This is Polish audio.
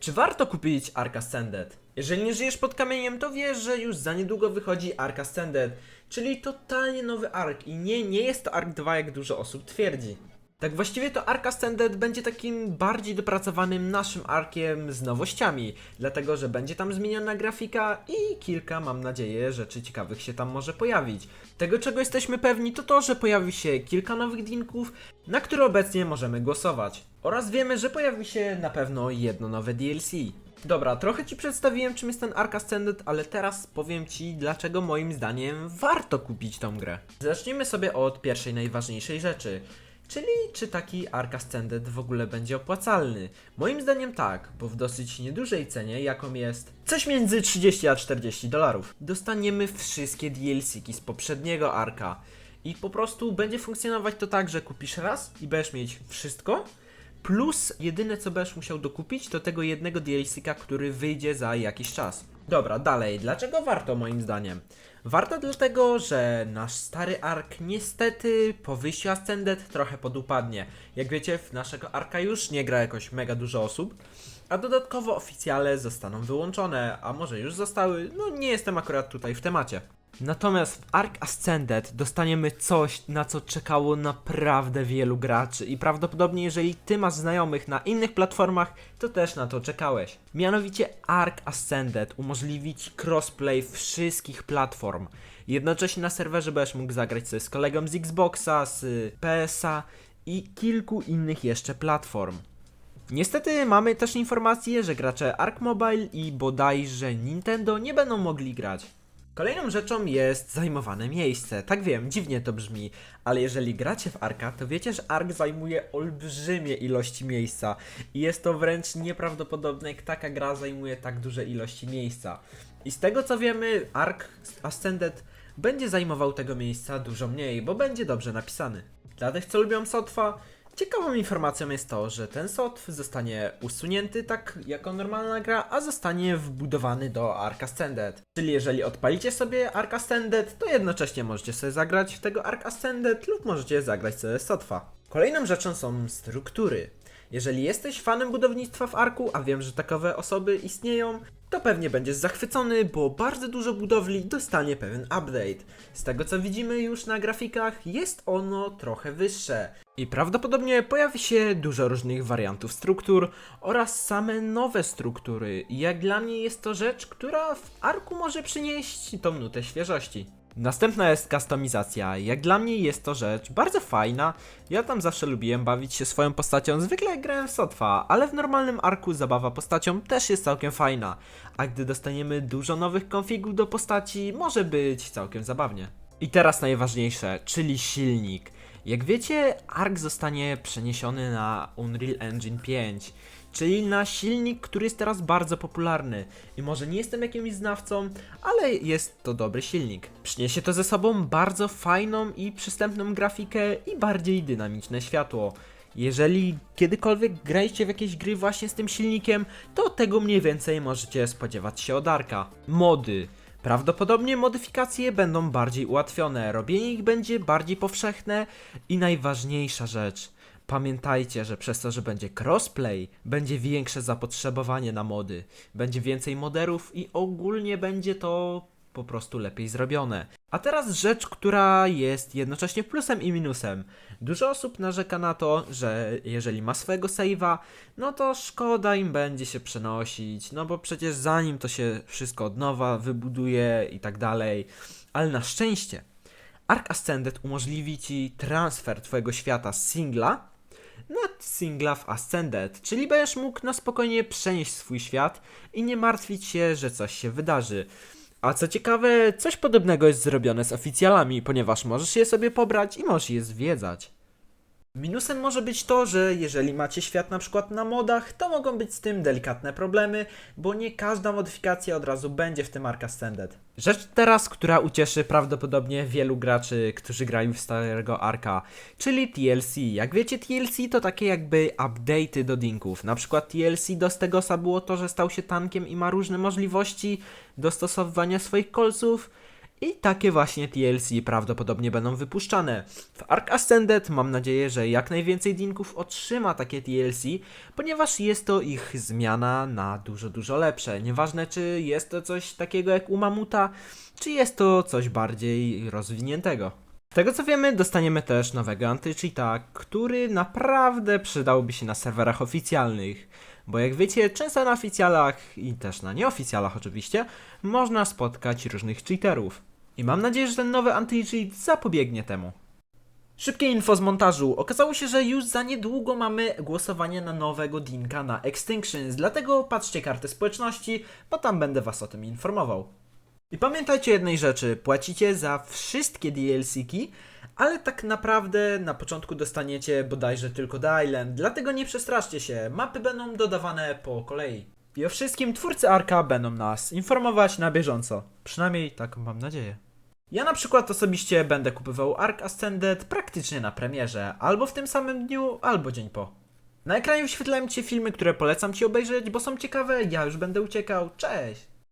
Czy warto kupić Ark Ascended? Jeżeli nie żyjesz pod kamieniem, to wiesz, że już za niedługo wychodzi Ark Ascended, czyli totalnie nowy Ark i nie, nie jest to Ark 2, jak dużo osób twierdzi. Tak właściwie to Ark Ascended będzie takim bardziej dopracowanym naszym arkiem z nowościami, dlatego że będzie tam zmieniona grafika i kilka, mam nadzieję, rzeczy ciekawych się tam może pojawić. Tego czego jesteśmy pewni to to, że pojawi się kilka nowych dinków, na które obecnie możemy głosować. Oraz wiemy, że pojawi się na pewno jedno nowe DLC. Dobra, trochę Ci przedstawiłem czym jest ten Ark Ascended, ale teraz powiem Ci dlaczego moim zdaniem warto kupić tą grę. Zacznijmy sobie od pierwszej najważniejszej rzeczy. Czyli czy taki Ark Ascended w ogóle będzie opłacalny? Moim zdaniem tak, bo w dosyć niedużej cenie, jaką jest coś między 30 a 40 dolarów, dostaniemy wszystkie DLC-ki z poprzedniego Arka. I po prostu będzie funkcjonować to tak, że kupisz raz i będziesz mieć wszystko, plus jedyne co będziesz musiał dokupić to tego jednego DLC-ka, który wyjdzie za jakiś czas. Dobra, dalej, dlaczego warto moim zdaniem? Warto dlatego, że nasz stary ark niestety po wyjściu Ascended trochę podupadnie. Jak wiecie, w naszego arka już nie gra jakoś mega dużo osób, a dodatkowo oficjale zostaną wyłączone, a może już zostały, no nie jestem akurat tutaj w temacie. Natomiast w Ark Ascended dostaniemy coś, na co czekało naprawdę wielu graczy i prawdopodobnie jeżeli ty masz znajomych na innych platformach, to też na to czekałeś. Mianowicie Ark Ascended umożliwi ci crossplay wszystkich platform. Jednocześnie na serwerze będziesz mógł zagrać sobie z kolegą z Xboxa, z PS-a i kilku innych jeszcze platform. Niestety mamy też informację, że gracze Ark Mobile i bodajże Nintendo nie będą mogli grać. Kolejną rzeczą jest zajmowane miejsce. Tak wiem, dziwnie to brzmi, ale jeżeli gracie w Arka, to wiecie, że Ark zajmuje olbrzymie ilości miejsca i jest to wręcz nieprawdopodobne, jak taka gra zajmuje tak duże ilości miejsca. I z tego co wiemy, Ark Ascended będzie zajmował tego miejsca dużo mniej, bo będzie dobrze napisany. Dla tych, co lubią sotwa, Ciekawą informacją jest to, że ten sotw zostanie usunięty tak jako normalna gra, a zostanie wbudowany do Ark Ascended. Czyli jeżeli odpalicie sobie Ark Ascended, to jednocześnie możecie sobie zagrać w tego Ark Ascended lub możecie zagrać sobie sotwa. Kolejną rzeczą są struktury. Jeżeli jesteś fanem budownictwa w Arku, a wiem, że takowe osoby istnieją, to pewnie będziesz zachwycony, bo bardzo dużo budowli dostanie pewien update. Z tego co widzimy już na grafikach, jest ono trochę wyższe. I prawdopodobnie pojawi się dużo różnych wariantów struktur oraz same nowe struktury. Jak dla mnie jest to rzecz, która w Arku może przynieść tą nutę świeżości. Następna jest kustomizacja. Jak dla mnie jest to rzecz bardzo fajna. Ja tam zawsze lubiłem bawić się swoją postacią. Zwykle grałem w Sotwa, ale w normalnym arku zabawa postacią też jest całkiem fajna. A gdy dostaniemy dużo nowych konfigów do postaci, może być całkiem zabawnie. I teraz najważniejsze, czyli silnik. Jak wiecie, Ark zostanie przeniesiony na Unreal Engine 5, czyli na silnik, który jest teraz bardzo popularny. I może nie jestem jakimś znawcą, ale jest to dobry silnik. Przyniesie to ze sobą bardzo fajną i przystępną grafikę i bardziej dynamiczne światło. Jeżeli kiedykolwiek graliście w jakieś gry właśnie z tym silnikiem, to tego mniej więcej możecie spodziewać się od Arka. Mody. Prawdopodobnie modyfikacje będą bardziej ułatwione, robienie ich będzie bardziej powszechne i najważniejsza rzecz. Pamiętajcie, że przez to, że będzie crossplay, będzie większe zapotrzebowanie na mody, będzie więcej moderów i ogólnie będzie to po prostu lepiej zrobione. A teraz rzecz, która jest jednocześnie plusem i minusem. Dużo osób narzeka na to, że jeżeli ma swojego save'a, no to szkoda im będzie się przenosić, no bo przecież zanim to się wszystko od nowa wybuduje i tak dalej. Ale na szczęście Ark Ascended umożliwi ci transfer twojego świata z singla na singla w Ascended, czyli będziesz mógł na spokojnie przenieść swój świat i nie martwić się, że coś się wydarzy. A co ciekawe, coś podobnego jest zrobione z oficjalami, ponieważ możesz je sobie pobrać i możesz je zwiedzać. Minusem może być to, że jeżeli macie świat na przykład na modach, to mogą być z tym delikatne problemy, bo nie każda modyfikacja od razu będzie w tym Ark Ascended. Rzecz teraz, która ucieszy prawdopodobnie wielu graczy, którzy grają w starego Arka, czyli TLC. Jak wiecie, TLC to takie jakby update'y do dinków. Na przykład TLC do Stegosa było to, że stał się tankiem i ma różne możliwości dostosowywania swoich kolców. I takie właśnie DLC prawdopodobnie będą wypuszczane. W Ark Ascended mam nadzieję, że jak najwięcej dinków otrzyma takie DLC, ponieważ jest to ich zmiana na dużo, dużo lepsze. Nieważne czy jest to coś takiego jak u Mamuta, czy jest to coś bardziej rozwiniętego. Z tego co wiemy, dostaniemy też nowego anti-cheata, który naprawdę przydałby się na serwerach oficjalnych. Bo jak wiecie, często na oficjalach i też na nieoficjalach oczywiście, można spotkać różnych cheaterów. I mam nadzieję, że ten nowy anti-cheat zapobiegnie temu. Szybkie info z montażu. Okazało się, że już za niedługo mamy głosowanie na nowego Dinka na Extinctions, dlatego patrzcie kartę społeczności, bo tam będę was o tym informował. I pamiętajcie jednej rzeczy, płacicie za wszystkie DLC-ki, ale tak naprawdę na początku dostaniecie bodajże tylko The Island, dlatego nie przestraszcie się, mapy będą dodawane po kolei. I o wszystkim twórcy Arka będą nas informować na bieżąco. Przynajmniej tak mam nadzieję. Ja na przykład osobiście będę kupował Ark Ascended praktycznie na premierze, albo w tym samym dniu, albo dzień po. Na ekranie wyświetlają Ci filmy, które polecam Ci obejrzeć, bo są ciekawe, ja już będę uciekał, cześć!